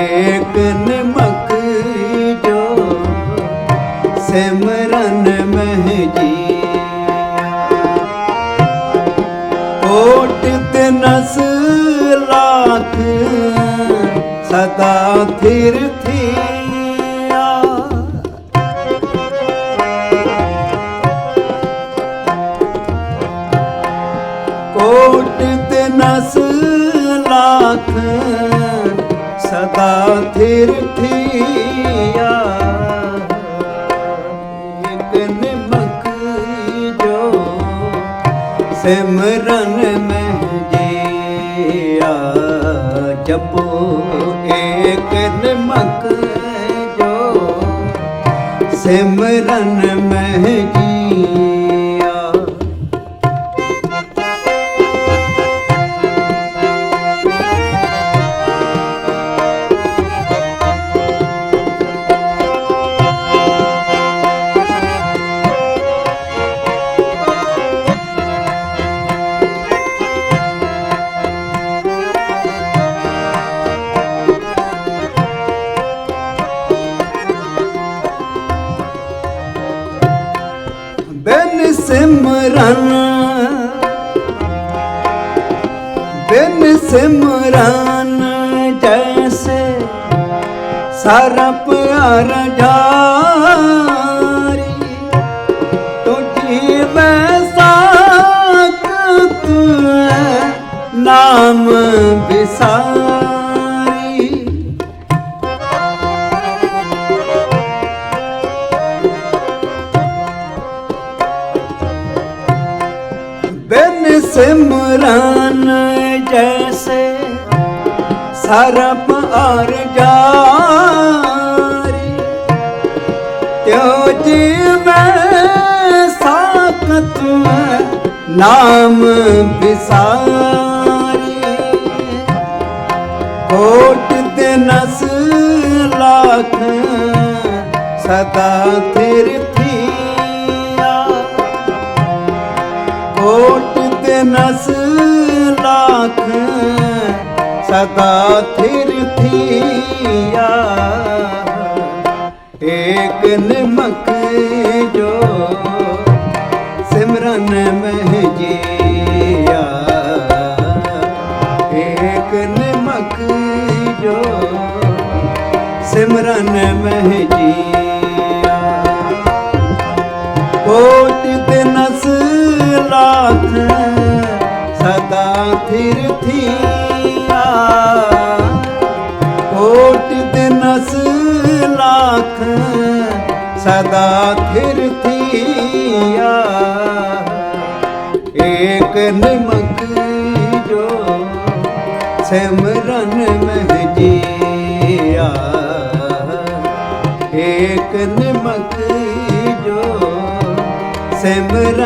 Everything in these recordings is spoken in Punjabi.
ਏਕ ਨਿਮਕ ਜੋ ਸਿਮਰਨ ਮਹਿ ਜੀਆ। ਕੋਟ ਤਨਸ ਲਾਖ ਸਦਾ ਥਿਰ ਥੀਆ। ਕੋਟ ਤਨਸ ਲਾਖ ਸਦਾ ਥਿਰ ਥੀਆ। ਇਕ ਨਿਮਕ ਜੋ ਸਿਮਰਨ ਮਹਿ ਜੀਆ। ਜਪੋ ਏਕ ਨਿਮਕ ਜੋ ਸਿਮਰਨ ਮੈਂ ਬਿਨ ਸਿਮਰਨ ਜੈਸੇ ਸਾਰਾ ਪਿਆਰ ਜਾਰੀ। ਤੁਝੀ ਮੈਂ ਸਾਖਤ ਨਾਮ ਵਿਸਾਰੀ। ਸਿਮਰਨ ਜੈਸੇ ਸਰਪ ਅਰ ਜਾਰੀ। ਤਿਉ ਜੀਵੈ ਸਾਖਤ ਨਾਮ ਵਿਸਾਰੀ। ਕੋਟ ਦਿਨਸ ਲਾਖ ਸਦਾ ਥਿਰ ਨਸ ਦਿਨਸ ਲਾਖ ਸਦਾ ਥਿਰ ਥੀਆ। ਏਕ ਨਿਮਕ ਜੋ ਸਿਮਰਨ ਮਹਿ ਜੀਆ। ਏਕ ਨਿਮਕ ਜੋ ਸਿਮਰਨ ਮਹਿ ਜੀਆ। ਕੋਟ ਦਿਨਸ ਲਾਖ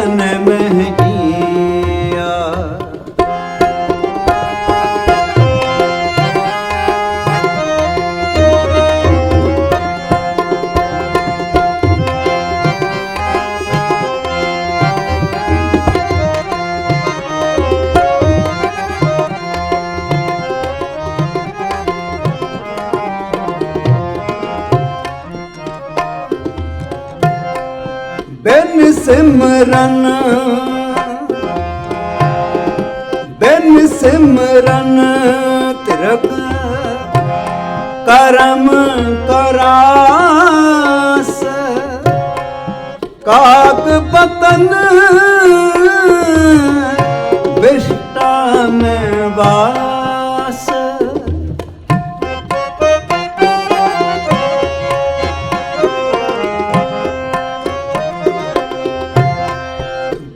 ਸਿਮਰਨ ਸਿਮਰਨ ਤਿਰਕ ਕਰਮ ਕਰਾਸ ਕਾਕ ਬਤਨ ਵਿਸ਼ਟਾ ਮੈਂ ਵਾਸ।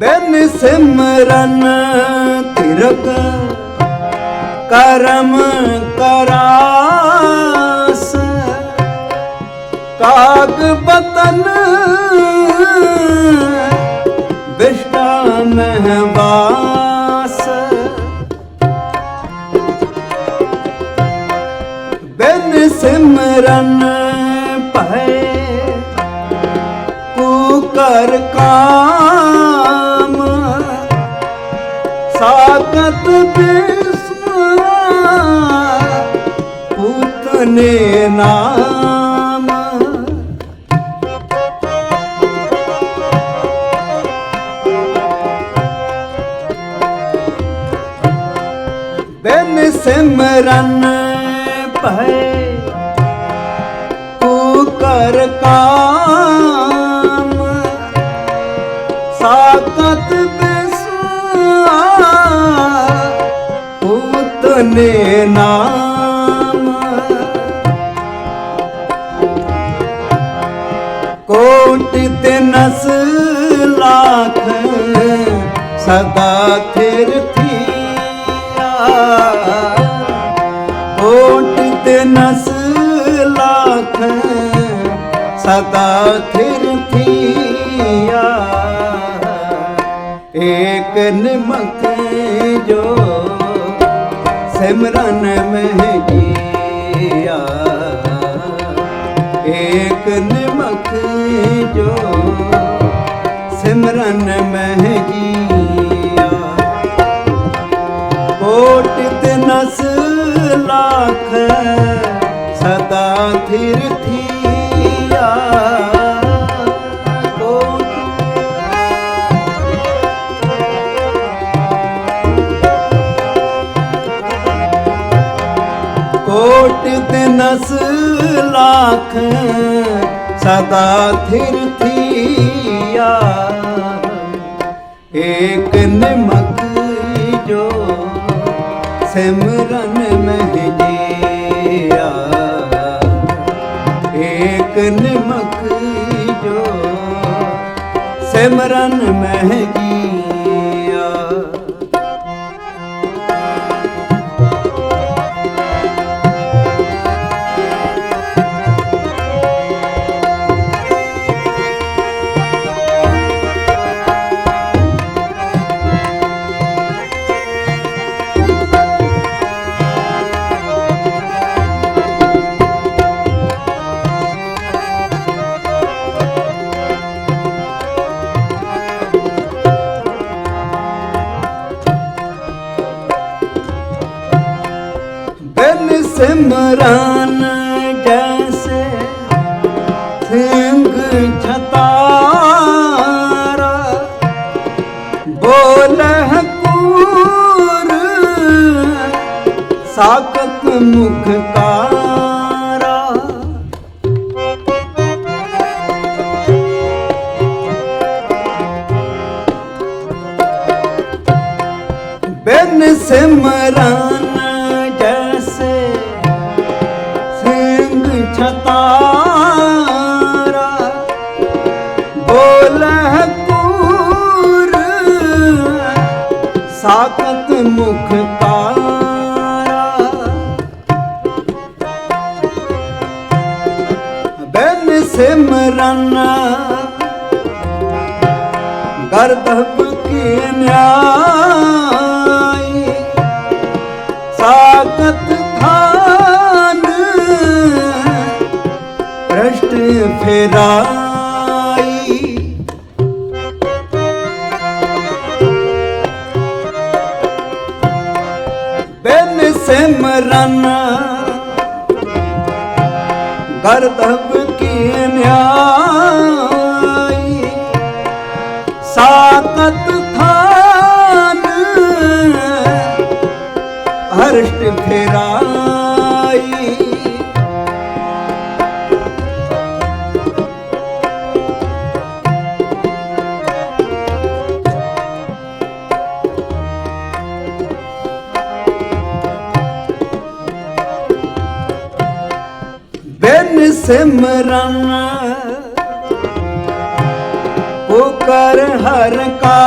ਬਿਨ ਸਿਮਰਨ ਤਿਰਕ ਕਰਮ ਕਰਾਸ। ਕਾਗ ਬਤਨ ਵਿਸ਼ਟਾ ਮਹਵਾਸ। ਬਿਨ ਸਿਮਰਨ ਭੈ ਕੂ ਕਰ ਕਾਮ। ਸਾਗਤ ਬਿਸਮ ਨੇ ਨਾਮ। ਬਿਨ ਸਿਮਰਨ ਭੈ ਕੋ ਕਰ ਕਾਮ। ਸਾਕਤ ਬਿਸਾ ਉਤ ਨਾਮ। ਨਸ ਲਾਖ ਸਦਾ ਥਿਰ ਥੀਆ। ਕੋਟ ਤੇ ਨਸ ਲਾਖ ਸਦਾ ਥਿਰ ਥੀਆ। ਏਕ ਨਿਮਕ ਜੋ ਸਿਮਰਨ ਮਹਿ ਜੀਆ। ਏਕ ਨਿਮਕ ਜੋ ਸਿਮਰਨ ਮਹਿ ਜੀਆ। ਕੋਟ ਤੇ ਨਸ ਲੱਖ ਸਦਾ ਥਿਰ ਥੀ ਕੋਟ ਤੇ ਨਸ ਲੱਖ, ਸਦਾ ਥਿਰ ਥੀਆ। ਏਕ ਨਿਮਕ ਜੋ ਸਿਮਰਨ ਮਹਿ ਜੀਆ। ਏਕ ਨਿਮਕ ਜੋ ਸਿਮਰਨ ਮਹਿ ਜੀਆ। ਸਿਮਰਨ ਜੈਸੇ ਸਿੰਘ ਛਤਾਰਾ ਬੋਲਹਿ ਕੂਰ ਸਾਕਤ ਮੁਖ ਕਾਰਾ ਬਿਨ ਸਿਮਰਨ ਗਰਦਬ ਕੀ ਨਿਆਈ ਫੇਰਾਈ ਬਿਨ ਸਿਮਰਨ ਗਰਦਬ ਕੀ ਨਿਆਈ ਸਾਕਤ ਥਾਨ ਹਰਸ਼ਟ ਫੇਰਾ ਸਿਮਰਨ। ਉਹ ਕਰ ਹਰ ਕਾ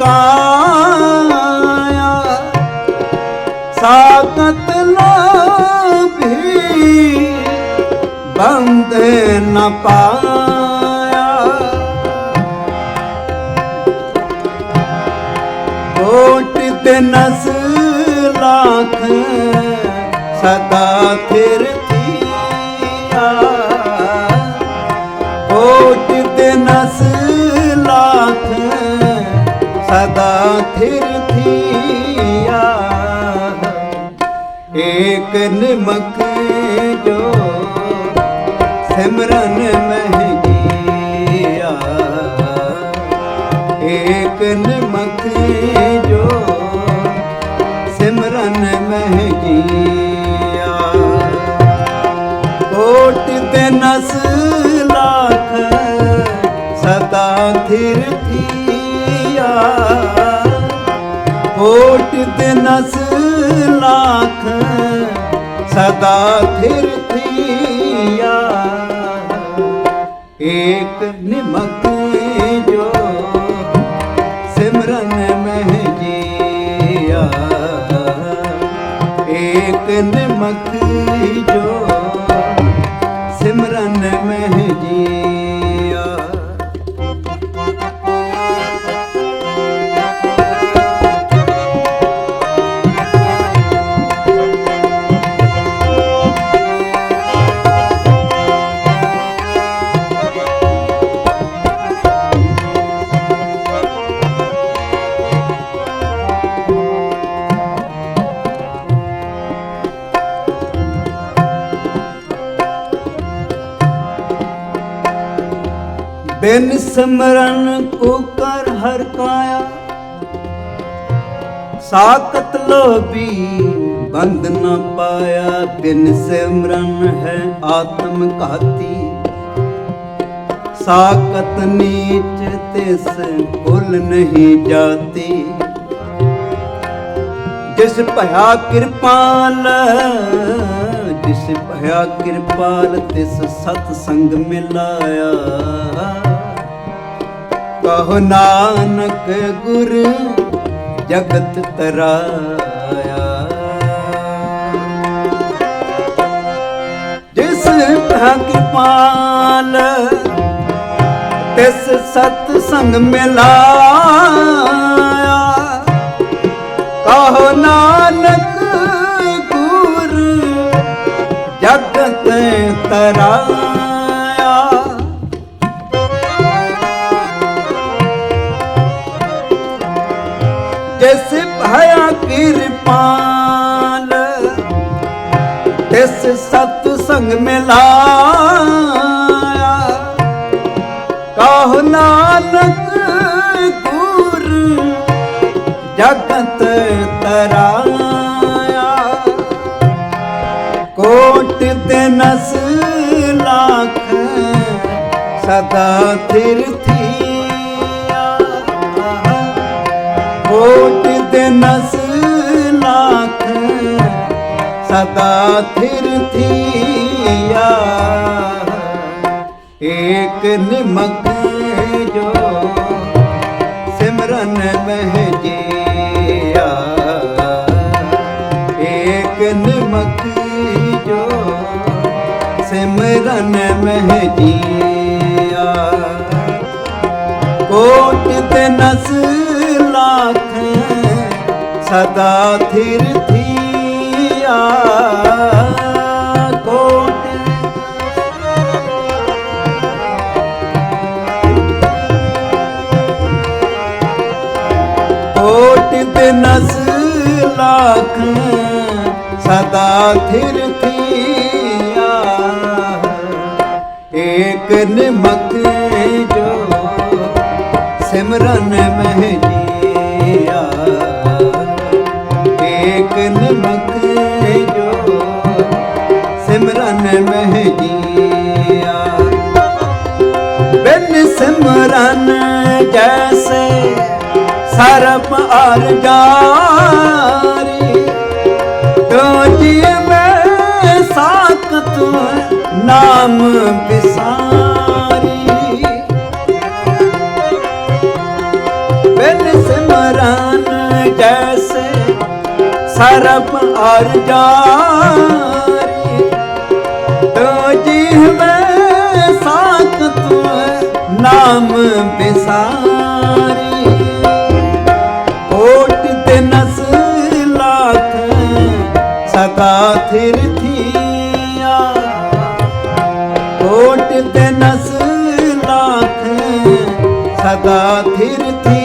ਕਾਇਆ ਸਾਕਤ ਲੋਭੀ ਨ ਪਾਇਆ। ਕੋਟ ਤੇ ਸਦਾ ਤੇਰੇ ਥਿਰ ਥੀਆ। ਏਕ ਨਿਮਕ ਜੋ ਸਿਮਰਨ ਮਹਿਜੀਆ ਏਕ ਨਿਮਕ ਜੋ ਸਿਮਰਨ ਮਹਿਜੀਆ ਕੋਟ ਤੇ ਨਸ ਲੱਖ ਸਦਾ ਕੋਟ ਤੇ ਨਸ ਲੱਖ ਸਦਾ ਥਿਰ ਥੀਆ ਏਕ ਨਿਮਕ ਜੋ ਸਿਮਰਨ ਮਹਿਜੀਆ ਏਕ ਨਿਮਕ ਜੋ ਬਿਨ ਸਿਮਰਨ ਕੋ ਕਰ ਹਰ ਕਾਇਆ। ਸਾਕਤ ਲੋਭੀ ਬੰਦ ਨਾ ਪਾਇਆ, ਬਿਨ ਸਿਮਰਨ ਹੈ ਆਤਮ ਘਾਤੀ। ਸਾਕਤ ਨੀਚ ਤਿਸ ਭੁੱਲ ਨਹੀਂ ਜਾਤੀ। ਜਿਸ ਭਇਆ ਕਿਰਪਾਲ ਜਿਸ ਭਇਆ ਕਿਰਪਾਲ ਤਿਸ ਸਤ ਸੰਗ ਮਿਲਾਇਆ। ਕਹੋ ਨਾਨਕ ਗੁਰ, ਜਗਤ ਤਰਾਇਆ। ਜਿਸ ਭਇਆ ਕਿਰਪਾਲ, ਤਿਸ ਸਤ ਸੰਗ ਮਿਲਾਇਆ। ਕਹੋ ਨਾਨਕ ਗੁਰ, ਜਗਤ ਤਰਾਇਆ। ਜਿਸ ਭਇਆ ਕਿਰਪਾਲ ਤਿਸ ਸਤ ਸੰਗ ਮਿਲਾਇਆ ਕਹੋ ਨਾਨਕ ਗੁਰ ਜਗਤ ਤਰਾਇਆ ਕੋਟ ਤੇ ਨਸ ਲੱਖ ਸਦਾ ਥਿਰ ਤੇ ਨਸ ਲੱਖ ਸਦਾ ਥਿਰ ਥੀਆ। ਏਕ ਨਿਮਕ ਜੋ ਸਿਮਰਨ ਮਹਿਜੀਆ ਏਕ ਨਿਮਕ ਜੋ ਸਿਮਰਨ ਮਹਿਜੀਆ ਕੋਟ ਤੇ ਨਸ ਸਦਾ ਥਿਰ ਥੀਆ ਕੋਟ। ਕੋਟ ਤੇ ਨਸ ਲੱਖ ਸਦਾ ਥਿਰ ਥੀਆ। ਏਕ ਨਿਮਕ ਜੋ ਸਿਮਰਨ ਮਹਿਜੀਆ। ਏਕ ਸਿਮਰਨ ਜੈਸੇ ਸਰਪ ਅਰ ਜਾਰੀ। ਤੋ ਮੈਂ ਸਾਖਤ ਨਾਮ ਬਿਸਾਰੀ ਬਿਨ ਸਿਮਰਨ ਜੈਸੇ ਸਰਪ ਅਰ ਜਾਰੀ। ਨਾਮ ਬਿਸਾਰੀ। ਕੋਟ ਤੇ ਨਸ ਲਾਖ ਸਕਾ ਥਿਰ ਥੀਆ। ਕੋਟ ਤੇ ਨਸ ਲਾਖ ਸਕਾ ਥਿਰ ਥੀ